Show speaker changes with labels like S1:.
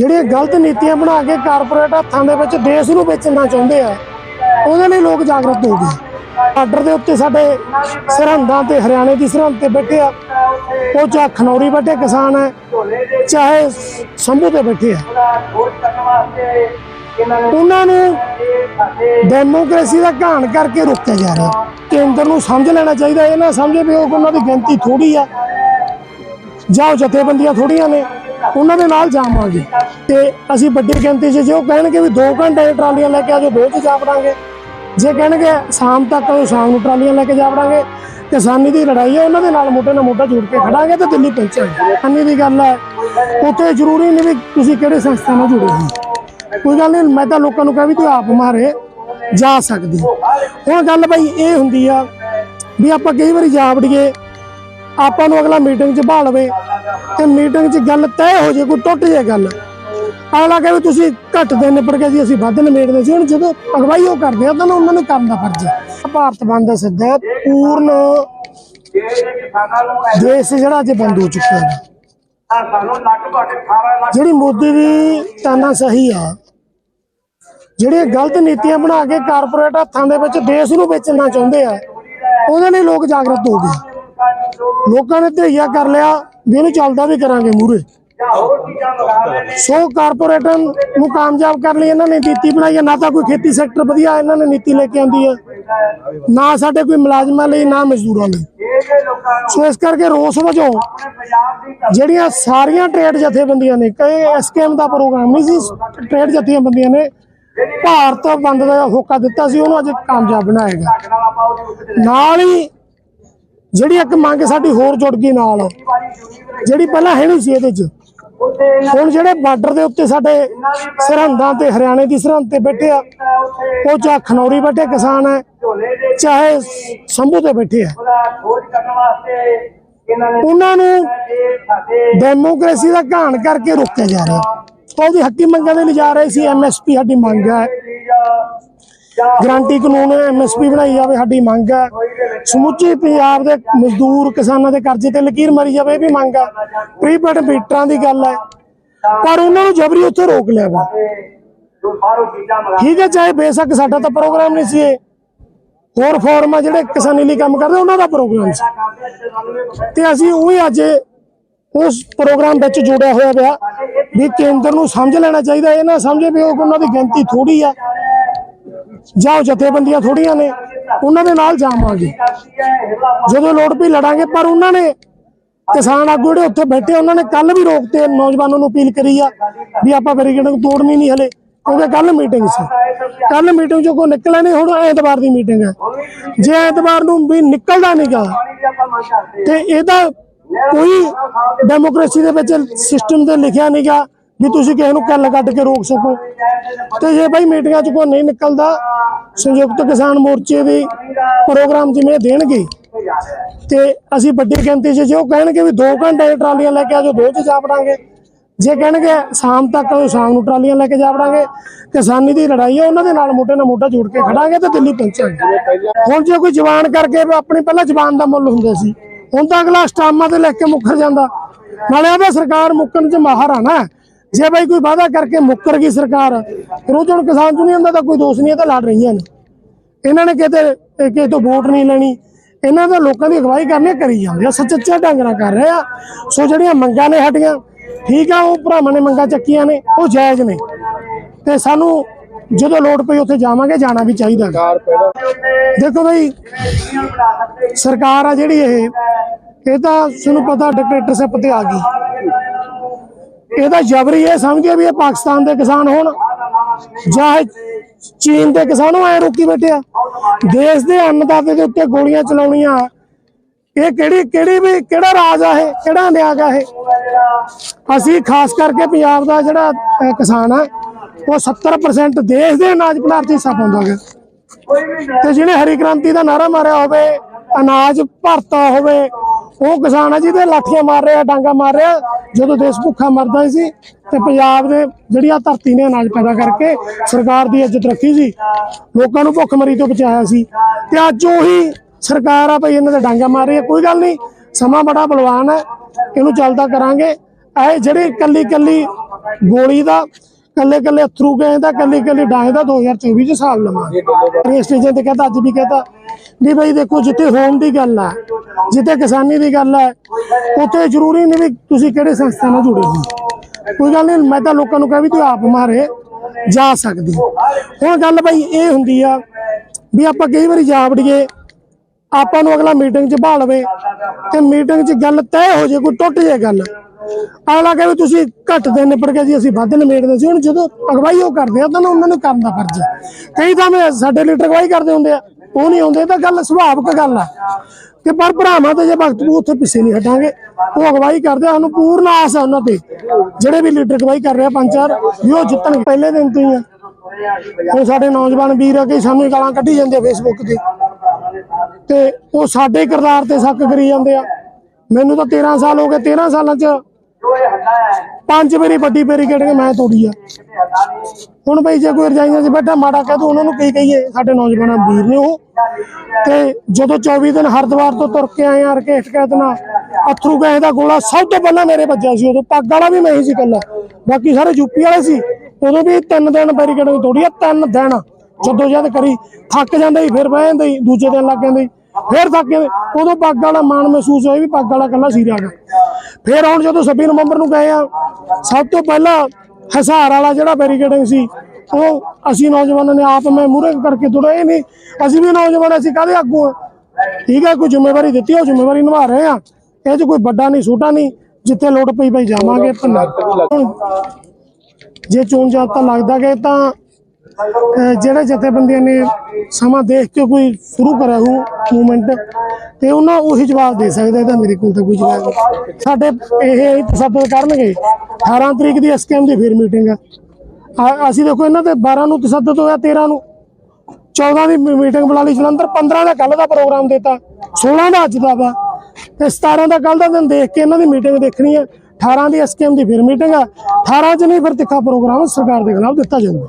S1: ਜਿਹੜੀਆਂ ਗਲਤ ਨੀਤੀਆਂ ਬਣਾ ਕੇ ਕਾਰਪੋਰੇਟ ਹੱਥਾਂ ਦੇ ਵਿੱਚ ਦੇਸ਼ ਨੂੰ ਵੇਚਣਾ ਚਾਹੁੰਦੇ ਆ, ਉਹਦੇ ਲਈ ਲੋਕ ਜਾਗਰੂਕ ਹੋ ਗਏ। ਬਾਰਡਰ ਦੇ ਉੱਤੇ ਸਾਡੇ ਸਰਹੰਦਾਂ ਤੇ ਹਰਿਆਣੇ ਦੀ ਸਰਹੰਦ ਤੇ ਬੈਠੇ ਆ, ਉਹ ਚਾਹੇ ਖਨੌਰੀ ਬੈਠੇ ਕਿਸਾਨ ਹੈ, ਚਾਹੇ ਸੰਭੂ ਤੇ ਬੈਠੇ ਆ। ਉਹਨਾਂ ਨੂੰ ਡੈਮੋਕ੍ਰੇਸੀ ਦਾ ਘਾਣ ਕਰਕੇ ਰੋਕਿਆ ਜਾ ਰਿਹਾ। ਕੇਂਦਰ ਨੂੰ ਸਮਝ ਲੈਣਾ ਚਾਹੀਦਾ, ਇਹ ਨਾ ਸਮਝੇ ਵੀ ਉਹ ਉਹਨਾਂ ਦੀ ਗਿਣਤੀ ਥੋੜੀ ਆ। ਜਾਂ ਉਹ ਜਥੇਬੰਦੀਆਂ ਥੋੜੀਆਂ ਨੇ। ਉਹਨਾਂ ਦੇ ਨਾਲ ਜਾਵਾਂਗੇ। ਤੇ ਅਸੀਂ ਵੱਡੀ ਗਿਣਤੀ 'ਚ ਜੇ ਉਹ ਕਹਿਣਗੇ ਵੀ 2 ਘੰਟੇ ਟਰਾਲੀਆਂ ਲੈ ਕੇ ਆਜੋ ਦੋ 'ਚ ਜਾ ਵੜਾਂਗੇ। ਜੇ ਕਹਿਣਗੇ ਸ਼ਾਮ ਤੱਕ ਉਹ ਸ਼ਾਮ ਨੂੰ ਟਰਾਲੀਆਂ ਲੈ ਕੇ ਜਾ ਵੜਾਂਗੇ। ਕਿਸਾਨੀ ਦੀ ਲੜਾਈ ਹੈ, ਉਹਨਾਂ ਦੇ ਨਾਲ ਮੋਢੇ ਨਾਲ ਮੋਢਾ ਜੋੜ ਕੇ ਖੜਾਂਗੇ ਤੇ ਦਿੱਲੀ ਪਹੁੰਚਾਂਗੇ ਕਿਸਾਨੀ ਦੀ ਗੱਲ ਹੈ, ਉੱਥੇ ਜ਼ਰੂਰੀ ਨਹੀਂ ਵੀ ਤੁਸੀਂ ਕਿਹੜੇ ਸੰਸਥਾ ਨਾਲ ਜੁੜੇ ਹੋ ਕੋਈ ਗੱਲ ਨਹੀਂ, ਮੈਂ ਤਾਂ ਲੋਕਾਂ ਨੂੰ ਕਹਾਂ ਵੀ ਤੁਸੀਂ ਆਪ ਮਾਰੇ, ਜਾ ਸਕਦੇ। ਹੁਣ ਗੱਲ ਭਾਈ ਇਹ ਹੁੰਦੀ ਆ ਵੀ ਆਪਾਂ ਕਈ ਵਾਰੀ ਜਾ ਵੜੀਏ ਆਪਾਂ ਨੂੰ ਅਗਲਾ ਮੀਟਿੰਗ 'ਚ ਬਹਾ ਲਵੇ ਤੇ ਮੀਟਿੰਗ 'ਚ ਗੱਲ ਤੈਅ ਹੋ ਜੇ, ਕੋਈ ਟੁੱਟ ਜੇ ਗੱਲ। ਅਗਲਾ ਕਹੇ ਵੀ ਤੁਸੀਂ ਘੱਟ ਦੇ ਨਿਪੜ ਕੇ ਜੀ, ਅਸੀਂ ਵੱਧ ਨਿਬੇੜਦੇ ਸੀ, ਹੁਣ ਜਦੋਂ ਅਗਵਾਈ ਉਹ ਕਰਦੇ ਆ, ਤਾਂ ਉਹਨਾਂ ਨੂੰ ਕਰਨ ਦਾ ਫਰਜ਼ ਹੈ। ਭਾਰਤ ਬੰਦ ਦਾ ਸਿੱਧਾ, ਪੂਰਨ ਦੇਸ਼ ਜਿਹੜਾ ਅੱਜ ਬੰਦ ਹੋ ਚੁੱਕਿਆ ਹੈ। ਜਿਹੜੀ ਮੋਦੀ ਦੀ ਤਾਨਾ ਸਹੀ ਆ, ਜਿਹੜੀਆਂ ਗਲਤ ਨੀਤੀਆਂ ਬਣਾ ਕੇ ਕਾਰਪੋਰੇਟ ਹੱਥਾਂ ਦੇ ਵਿੱਚ ਦੇਸ਼ ਨੂੰ ਵੇਚਣਾ ਚਾਹੁੰਦੇ ਆ, ਉਹਦੇ ਲਈ ਲੋਕ ਜਾਗਰੂਕ ਹੋ ਗਏ। ਲੋਕਾਂ ਨੇ ਧਈਆ ਕਰ ਲਿਆ ਵੀ ਇਹਨੂੰ ਚੱਲਦਾ ਵੀ ਕਰਾਂਗੇ ਮੂਰੇ ਸੋ ਕਾਰਪੋਰੇਟਰ ਨੂੰ ਕਾਮਯਾਬ ਕਰ ਲਈ ਇਹਨਾਂ ਨੇ, ਨੀਤੀ ਬਣਾਈ ਹੈ। ਨਾ ਤਾਂ ਕੋਈ ਖੇਤੀ ਸੈਕਟਰ ਵਧੀਆ, ਇਹਨਾਂ ਨੇ ਨੀਤੀ ਲੈ ਕੇ ਆਂਦੀ ਹੈ। ਨਾ ਸਾਡੇ ਕੋਈ ਮੁਲਾਜ਼ਮਾਂ ਲਈ, ਨਾ ਮਜ਼ਦੂਰਾਂ ਲਈ। ਸੋ ਇਸ ਕਰਕੇ ਰੋਸ ਵਜੋਂ ਜਿਹੜੀਆਂ ਸਾਰੀਆਂ ਟ੍ਰੇਡ ਜਥੇਬੰਦੀਆਂ ਨੇ, ਕਈ ਐਸਕੇਐਮ ਦਾ ਪ੍ਰੋਗਰਾਮ ਨਹੀਂ ਸੀ, ਟ੍ਰੇਡ ਜਥੇਬੰਦੀਆਂ ਨੇ, ਭਾਰਤ ਬੰਦ ਦਾ ਹੋਕਾ ਦਿੱਤਾ ਸੀ, ਉਹਨੂੰ ਅੱਜ ਕਾਮਯਾਬ ਬਣਾਏਗਾ
S2: ਨਾਲ
S1: ਹੀ ਜਿਹੜੀ ਇੱਕ ਮੰਗ ਸਾਡੀ ਹੋਰ ਜੁੜ ਗਈ ਨਾਲ। ਜਿਹੜੀ ਪਹਿਲਾਂ ਹੈ ਨਹੀਂ ਸੀ ਇਹਦੇ 'ਚ। ਹੁਣ ਜਿਹੜੇ ਬਾਰਡਰ ਦੇ ਉੱਤੇ ਸਾਡੇ ਸਰਹੰਦਾਂ ਤੇ ਹਰਿਆਣੇ ਦੀ ਸਰਹੰਦ ਤੇ ਬੈਠੇ ਆ, ਉਹ ਚਾਹੇ ਖਨੌਰੀ ਬੈਠੇ ਕਿਸਾਨ ਹੈ, ਚਾਹੇ ਸੰਭੂ ਤੇ ਬੈਠੇ ਆ। ਉਹਨਾਂ ਨੂੰ ਡੈਮੋਕ੍ਰੇਸੀ ਦਾ ਘਾਣ ਕਰਕੇ ਰੋਕਿਆ ਜਾ ਰਿਹਾ। ਉਹਦੀ ਹੱਕੀ ਮੰਗਾਂ ਦੇ ਲਈ ਜਾ ਰਹੇ ਸੀ ਐਮਐਸਪੀ ਸਾਡੀ ਮੰਗ ਹੈ। ਗਰੰਟੀ ਕਾਨੂੰਨ ਐਮਐਸਪੀ ਬਣਾਈ ਜਾਵੇ, ਸਾਡੀ ਮੰਗ ਹੈ। ਸਮੁੱਚੇ ਪੰਜਾਬ ਦੇ ਮਜ਼ਦੂਰ ਕਿਸਾਨਾਂ ਦੇ ਕਰਜ਼ੇ ਤੇ ਲਕੀਰ ਮਾਰੀ ਜਾਵੇ, ਇਹ ਵੀ ਮੰਗ ਹੈ। ਪ੍ਰੀਪੇਡ ਮੀਟਰਾਂ ਦੀ ਗੱਲ ਹੈ। ਪਰ ਉਹਨਾਂ ਨੂੰ ਜਬਰੀ ਉੱਥੇ ਰੋਕ ਲਿਆ ਵਾ। ਠੀਕ ਹੈ, ਚਾਹੇ ਬੇਸ਼ੱਕ ਸਾਡਾ ਤਾਂ ਪ੍ਰੋਗਰਾਮ ਨਹੀਂ ਸੀ ਇਹ। ਹੋਰ ਫੋਰਮ ਆ ਜਿਹੜੇ ਕਿਸਾਨੀ ਲਈ ਕੰਮ ਕਰਦੇ, ਉਹਨਾਂ ਦਾ ਪ੍ਰੋਗਰਾਮ ਸੀ। ਤੇ ਅਸੀਂ ਉਹ ਹੀ ਅੱਜ ਉਸ ਪ੍ਰੋਗਰਾਮ ਵਿੱਚ ਜੁੜਿਆ ਹੋਇਆ ਪਿਆ ਵੀ ਕੇਂਦਰ ਨੂੰ ਸਮਝ ਲੈਣਾ ਚਾਹੀਦਾ। ਇਹ ਨਾ ਸਮਝੇ ਵੀ ਉਹ ਉਹਨਾਂ ਦੀ ਗਿਣਤੀ ਥੋੜੀ ਆ। ਜਾਂ ਉਹ ਜਥੇਬੰਦੀਆਂ ਥੋੜੀਆਂ ਨੇ। ਉਹਨਾਂ ਦੇ ਨਾਲ ਜਾਵਾਂਗੇ। ਜਦੋਂ ਲੋੜ ਪਈ ਲੜਾਂਗੇ, ਪਰ ਉਹਨਾਂ ਨੇ ਕਿਸਾਨ ਆਗੂ ਜਿਹੜੇ ਉੱਥੇ ਬੈਠੇ, ਉਹਨਾਂ ਨੇ ਕੱਲ ਵੀ ਰੋਕਤੇ, ਨੌਜਵਾਨਾਂ ਨੂੰ ਅਪੀਲ ਕਰੀ ਆ ਵੀ ਆਪਾਂ ਬੈਰੀਕੇਡ ਨੂੰ ਤੋੜਨੀ ਨਹੀਂ ਹਲੇ, ਕਿਉਂਕਿ ਕੱਲ ਮੀਟਿੰਗ ਸੀ। ਕੱਲ ਮੀਟਿੰਗ ਚੋਂ ਕੋਈ ਨਿਕਲਿਆ ਨਹੀਂ, ਹੁਣ ਐਤਵਾਰ ਦੀ ਮੀਟਿੰਗ ਹੈ। ਜੇ ਐਤਵਾਰ ਨੂੰ ਵੀ ਨਿਕਲਦਾ ਨਹੀਂਗਾ
S2: ਆਪਾਂ
S1: ਤੇ ਇਹਦਾ ਕੋਈ ਡੈਮੋਕ੍ਰੇਸੀ ਦੇ ਵਿੱਚ ਸਿਸਟਮ ਤੇ ਲਿਖਿਆ ਨਹੀਂਗਾ ਵੀ ਤੁਸੀਂ ਕਿਸੇ ਨੂੰ ਕੱਲ ਕੱਢ ਕੇ ਰੋਕ ਸਕੋ। ਤੇ ਜੇ ਭਾਈ ਮੀਟਿੰਗਾਂ 'ਚ ਕੋਈ ਨਹੀਂ ਨਿਕਲਦਾ, ਸੰਯੁਕਤ ਕਿਸਾਨ ਮੋਰਚੇ ਦੀ ਪ੍ਰੋਗਰਾਮ ਜਿਵੇਂ ਦੇਣਗੇ, ਤੇ ਅਸੀਂ ਵੱਡੀ ਗਿਣਤੀ 'ਚ ਜੇ ਉਹ ਕਹਿਣਗੇ ਵੀ 2 ਘੰਟੇ ਟਰਾਲੀਆਂ ਲੈ ਕੇ ਆਜੋ, ਦੋ 'ਚ ਜਾ ਵੜਾਂਗੇ। ਜੇ ਕਹਿਣਗੇ ਸ਼ਾਮ ਤੱਕ ਉਹ ਸ਼ਾਮ ਨੂੰ ਟਰਾਲੀਆਂ ਲੈ ਕੇ ਜਾ ਵੜਾਂਗੇ। ਕਿਸਾਨੀ ਦੀ ਲੜਾਈ ਹੈ ਉਹਨਾਂ ਦੇ ਨਾਲ ਮੋਢੇ ਨਾਲ ਮੋਢਾ ਜੋੜ ਕੇ ਖੜਾਂਗੇ ਤੇ ਦਿੱਲੀ ਪਹੁੰਚਾਂਗੇ। ਹੁਣ ਜੇ ਕੋਈ ਜਵਾਨ ਕਰਕੇ ਆਪਣੀ ਪਹਿਲਾਂ ਜਵਾਨ ਦਾ ਮੁੱਲ ਹੁੰਦਾ ਸੀ, ਹੁਣ ਤਾਂ ਅਗਲਾ ਸਟਾਮਾਂ ਤੇ ਲੈ ਕੇ ਮੁੱਕਰ ਜਾਂਦਾ। ਨਾਲੇ ਉਹਦਾ ਸਰਕਾਰ ਮੁੱਕਣ 'ਚ ਮਾਹਰ ਆ ਨਾ। ਜੇ ਬਈ ਕੋਈ ਵਾਅਦਾ ਕਰਕੇ ਮੁੱਕਰ ਗਈ ਸਰਕਾਰ, ਫਿਰ ਉਹ 'ਚ ਹੁਣ ਕਿਸਾਨ ਯੂਨੀਅਨ ਦਾ ਤਾਂ ਕੋਈ ਦੋਸ਼ ਨਹੀਂ, ਇਹ ਤਾਂ ਲੜ ਰਹੀਆਂ ਨੇ। ਇਹਨਾਂ ਨੇ ਕਿਤੇ ਕਿਸੇ ਤੋਂ ਵੋਟ ਨਹੀਂ ਲੈਣੀ। ਇਹਨਾਂ ਦਾ ਲੋਕਾਂ ਦੀ ਅਗਵਾਈ ਕਰਨੀ, ਕਰੀ ਜਾਂਦੇ ਆ ਸੱਚੇ ਢੰਗ ਨਾਲ ਕਰ ਰਹੇ ਆ। ਸੋ ਜਿਹੜੀਆਂ ਮੰਗਾਂ ਨੇ ਸਾਡੀਆਂ, ਠੀਕ ਆ, ਉਹ ਭਰਾਵਾਂ ਨੇ ਮੰਗਾਂ ਚੱਕੀਆਂ ਨੇ, ਉਹ ਜਾਇਜ਼ ਨੇ। ਤੇ ਸਾਨੂੰ ਜਦੋਂ ਲੋੜ ਪਈ ਉੱਥੇ ਜਾਵਾਂਗੇ, ਜਾਣਾ ਵੀ ਚਾਹੀਦਾ ਦੇਖੋ ਬਈ, ਸਰਕਾਰ ਆ ਜਿਹੜੀ ਇਹ ਇਹ ਤਾਂ ਤੁਹਾਨੂੰ ਪਤਾ ਡਿਕਟੇਟਰਸ਼ਿਪ ਤੇ ਆ ਗਈ। ਇਹਦਾ ਜਬਰੀ ਇਹ ਸਮਝਿਆ ਵੀ ਇਹ ਪਾਕਿਸਤਾਨ ਦੇ ਕਿਸਾਨ ਹੋਣ। ਜਾਂ ਚੀਨ ਦੇ ਕਿਸਾਨੋਂ ਐ ਰੋਕੀ ਬੈਠੇ ਦੇਸ਼ ਦੇ ਅੰਨਦਾਤੇ ਦੇ ਉੱਤੇ ਗੋਲੀਆਂ ਚਲਾਉਣੀਆਂ। ਇਹ ਕਿਹੜੀ ਕਿਹੜੀ ਵੀ, ਕਿਹੜਾ ਰਾਜ ਆ ਇਹ? ਕਿਹੜਾ ਨਿਆਗ ਆ ਇਹ? ਅਸੀਂ ਖਾਸ ਕਰਕੇ ਪੰਜਾਬ ਦਾ ਜਿਹੜਾ ਕਿਸਾਨ ਆ, ਉਹ 70% ਦੇਸ਼ ਦੇ ਅਨਾਜ ਭੰਡਾਰ 'ਚ ਹਿੱਸਾ ਪਾਉਂਦਾ ਹੈ ਤੇ ਜਿਹੜੇ ਹਰੀ ਕ੍ਰਾਂਤੀ ਦਾ ਨਾਰਾ ਮਾਰਿਆ ਹੋਵੇ, ਅਨਾਜ ਭਰਤਾ ਹੋਵੇ ਉਹ ਕਿਸਾਨ ਆ ਜਿਹਦੇ ਲਾਠੀਆਂ ਮਾਰ ਰਿਹਾ, ਡਾਂਗਾ ਮਾਰ ਰਿਹਾ। ਜਦੋਂ ਦੇਸ਼ ਭੁੱਖਾ ਮਰਦਾ ਸੀ ਤੇ ਪੰਜਾਬ ਦੇ ਜਿਹੜੀਆਂ ਧਰਤੀ ਨੇ ਅਨਾਜ ਪੈਦਾ ਕਰਕੇ ਸਰਕਾਰ ਦੀ ਇੱਜ਼ਤ ਰੱਖੀ ਸੀ, ਲੋਕਾਂ ਨੂੰ ਭੁੱਖਮਰੀ ਤੋਂ ਬਚਾਇਆ ਸੀ। ਤੇ ਅੱਜ ਉਹੀ ਸਰਕਾਰ ਆ ਭਈ ਇਹਨਾਂ ਦੇ ਡਾਂਗਾ ਮਾਰ ਰਹੀ ਹੈ। ਕੋਈ ਗੱਲ ਨਹੀਂ, ਸਮਾਂ ਬੜਾ ਬਲਵਾਨ ਹੈ, ਇਹਨੂੰ ਚੱਲਦਾ ਕਰਾਂਗੇ। ਇਹ ਜਿਹੜੀ ਕੱਲੀ ਕੱਲੀ ਗੋਲੀ ਦਾ ਕੱਲੇ ਕੱਲੇ ਅਥਰੂ ਗਏ ਦਾ ਕੱਲੇ ਕੱਲੇ ਡਾਂਗ ਦਾ 2024 ਚ ਸਾਲ ਲਵਾਂਗੇ। ਰੇਸ ਸਟੇਸ਼ਨ ਤੇ ਕਹਿੰਦਾ, ਅੱਜ ਵੀ ਕਹਿੰਦਾ ਵੀ ਬਈ ਦੇਖੋ, ਜਿੱਥੇ ਹੋਮ ਦੀ ਗੱਲ ਹੈ ਜਿੱਥੇ ਕਿਸਾਨੀ ਦੀ ਗੱਲ ਹੈ ਉੱਥੇ ਜ਼ਰੂਰੀ ਨਹੀਂ ਵੀ ਤੁਸੀਂ ਕਿਹੜੇ ਸੰਸਥਾ ਨਾਲ ਜੁੜੇ ਹੋ ਕੋਈ ਗੱਲ ਨਹੀਂ, ਮੈਂ ਤਾਂ ਲੋਕਾਂ ਨੂੰ ਕਹਾਂ ਵੀ ਤੂੰ ਆਪ ਮਾਰੇ, ਜਾ ਸਕਦੇ। ਹੁਣ ਗੱਲ ਬਈ ਇਹ ਹੁੰਦੀ ਆ ਵੀ ਆਪਾਂ ਕਈ ਵਾਰੀ ਜਾ ਵੜੀਏ, ਆਪਾਂ ਨੂੰ ਅਗਲਾ ਮੀਟਿੰਗ 'ਚ ਭਾਲ ਲਵੇ, ਤੇ ਮੀਟਿੰਗ 'ਚ ਗੱਲ ਤੈਅ ਹੋ ਜੇ, ਕੋਈ ਟੁੱਟ ਜੇ ਗੱਲ। ਅਗਲਾ ਕਹੇ ਵੀ ਤੁਸੀਂ ਘੱਟ ਦੇ ਨਿਪੜ ਕੇ ਜੀ, ਅਸੀਂ ਵੱਧ ਨਿਬੇੜਦੇ ਸੀ, ਹੁਣ ਜਦੋਂ ਅਗਵਾਈ ਉਹ ਕਰਦੇ ਆ, ਤਾਂ ਨਾ ਉਹਨਾਂ ਨੂੰ ਕਰਨ ਦਾ ਫਰਜ਼ ਹੈ। ਕਈ ਤਾਂ ਮੈਂ ਸਾਡੇ ਲੀਡਰ ਅਗਵਾਈ ਕਰਦੇ ਹੁੰਦੇ ਆ। ਉਹ ਨਹੀਂ ਆਉਂਦੇ ਤਾਂ ਗੱਲ ਸੁਭਾਵਿਕ ਗੱਲ ਆ। ਤੇ ਪਰ ਭਰਾਵਾਂ ਤੇ ਜੇ ਵਕਤ ਉੱਥੇ ਪਿੱਛੇ ਨਹੀਂ ਹਟਾਂਗੇ, ਉਹ ਅਗਵਾਈ ਕਰਦੇ ਸਾਨੂੰ ਪੂਰਨ ਆਸ ਆ ਉਹਨਾਂ ਤੇ। ਜਿਹੜੇ ਵੀ ਲੀਡਰ ਅਗਵਾਈ ਕਰ ਰਹੇ ਪੰਜ ਚਾਰ, ਵੀ ਉਹ ਜਿੱਤਣ ਪਹਿਲੇ ਦਿਨ ਤੋਂ ਹੀ ਆ। ਹੁਣ ਸਾਡੇ ਨੌਜਵਾਨ ਵੀਰ ਆ ਕਿ ਸਾਨੂੰ ਗਾਲਾਂ ਕੱਢੀ ਜਾਂਦੇ ਫੇਸਬੁੱਕ ਤੇ। ਤੇ ਉਹ ਸਾਡੇ ਕਿਰਦਾਰ ਤੇ ਸ਼ੱਕ ਕਰੀ ਜਾਂਦੇ ਆ। ਮੈਨੂੰ ਤਾਂ 13 ਸਾਲ ਹੋ ਗਏ 13 ਸਾਲਾਂ ਚ ਪੰਜ ਵਾਰੀ ਵੱਡੀ ਬੈਰੀਕੇਡਿੰਗ ਮੈਂ ਤੋੜੀ ਆ। ਹੁਣ ਬਈ ਜੇ ਕੋਈ ਰਜਾਈਆਂ 'ਚ ਬੈਠਾ, ਮਾੜਾ ਕਹਿ ਦੋ ਉਹਨਾਂ ਨੂੰ ਕੀ ਕਹੀਏ? ਸਾਡੇ ਨੌਜਵਾਨਾਂ ਵੀਰ ਨੇ ਉਹ। ਤੇ ਜਦੋਂ 24 ਦਿਨ ਹਰਿਦੁਆਰ ਤੋਂ ਤੁਰ ਕੇ ਆਏ ਆ ਰਕੇਟ ਕਹਿਤਨਾ ਅਥਰੂ ਗਏ ਦਾ ਗੋਲਾ, ਸਭ ਤੋਂ ਪਹਿਲਾਂ ਮੇਰੇ ਵੱਜਿਆ ਸੀ ਉਦੋਂ। ਪੱਗ ਵਾਲਾ ਵੀ ਮੈਂ ਹੀ ਸੀ ਇਕੱਲਾ। ਬਾਕੀ ਸਾਰੇ ਯੂਪੀ ਵਾਲੇ ਸੀ। ਉਦੋਂ ਵੀ ਤਿੰਨ ਦਿਨ ਬੈਰੀਕੇਡਿੰਗ ਤੋੜੀ ਆ, ਤਿੰਨ ਦਿਨ ਜਦੋਂ ਜਦ ਕਰੀ, ਥੱਕ ਜਾਂਦੇ ਸੀ, ਫਿਰ ਬਹਿ ਜਾਂਦੇ ਸੀ, ਦੂਜੇ ਦਿਨ ਲੱਗ ਜਾਂਦੇ ਸੀ, ਫਿਰ ਥੱਕ ਜਾਂਦੇ ਉਦੋਂ ਪੱਗ ਵਾਲਾ ਮਾਣ ਮਹਿਸੂਸ ਹੋਇਆ ਵੀ ਪੱਗ ਵਾਲਾ ਇਕੱਲਾ ਸੀ ਰਿਹਾ ਫਿਰ ਹੁਣ ਜਦੋਂ 26 ਨਵੰਬਰ ਨੂੰ ਗਏ ਆ, ਸਭ ਤੋਂ ਪਹਿਲਾਂ ਹਸਾਰ ਵਾਲਾ ਜਿਹੜਾ ਬੈਰੀਕੇਡਿੰਗ ਸੀ, ਉਹ ਅਸੀਂ ਨੌਜਵਾਨਾਂ ਨੇ ਆਪ ਮੈਂ ਮੂਹਰੇ ਕਰਕੇ ਤੁਰੇ ਇਹ ਨਹੀਂ, ਅਸੀਂ ਵੀ ਨੌਜਵਾਨ ਅਸੀਂ ਕਾਹਦੇ ਆਗੂ ਆ? ਠੀਕ ਹੈ, ਕੋਈ ਜ਼ਿੰਮੇਵਾਰੀ ਦਿੱਤੀ ਉਹ ਜ਼ਿੰਮੇਵਾਰੀ ਨਿਭਾ ਰਹੇ ਆ। ਇਹ 'ਚ ਕੋਈ ਵੱਡਾ ਨਹੀਂ, ਛੋਟਾ ਨਹੀਂ, ਜਿੱਥੇ ਲੋੜ ਪਈ ਪਈ ਜਾਵਾਂਗੇ ਭੰਨਾ ਹੁਣ ਜੇ ਚੋਣ ਜਾਬਤਾ ਲੱਗਦਾ ਕਿ ਤਾਂ ਜਿਹੜੇ ਜਥੇਬੰਦੀਆਂ ਨੇ ਸਮਾਂ ਦੇਖ ਕੇ ਕੋਈ ਸ਼ੁਰੂ ਕਰਿਆ ਹੋ ਮੂਵਮੈਂਟ ਤੇ ਉਹਨਾਂ ਉਹੀ ਜਵਾਬ ਦੇ ਸਕਦੇ ਤਾਂ ਮੇਰੇ ਕੋਲ ਤਾਂ ਕੋਈ ਜਵਾਬ ਨਹੀਂ। ਸਾਡੇ ਇਹ ਤਸੱਦਦ ਕਰਨਗੇ 18 ਤਰੀਕ ਦੀ ਐਸਕੇਐਮ ਦੀ ਫਿਰ ਮੀਟਿੰਗ ਆ। ਅਸੀਂ ਦੇਖੋ ਇਹਨਾਂ ਤੇ 12 ਨੂੰ ਤਸੱਦਦ ਹੋਇਆ 13 ਨੂੰ। 14 ਦੀ ਮੀਟਿੰਗ ਬੁਲਾ ਲਈ ਜਲੰਧਰ 15 ਦਾ ਕੱਲ ਦਾ ਪ੍ਰੋਗਰਾਮ ਦਿੱਤਾ 16 ਦਾ ਅੱਜ ਦਾ ਵਾ। ਤੇ 17 ਦਾ ਕੱਲ ਦਾ ਦਿਨ ਦੇਖ ਕੇ ਇਹਨਾਂ ਦੀ ਮੀਟਿੰਗ ਦੇਖਣੀ ਹੈ 18 ਦੀ ਐਸਕੇਐਮ ਦੀ ਫਿਰ ਮੀਟਿੰਗ ਆ। 18 ਚ ਨਹੀਂ ਫਿਰ ਤਿੱਖਾ ਪ੍ਰੋਗਰਾਮ ਸਰਕਾਰ ਦੇ ਖਿਲਾਫ ਦਿੱਤਾ ਜਾਂਦਾ।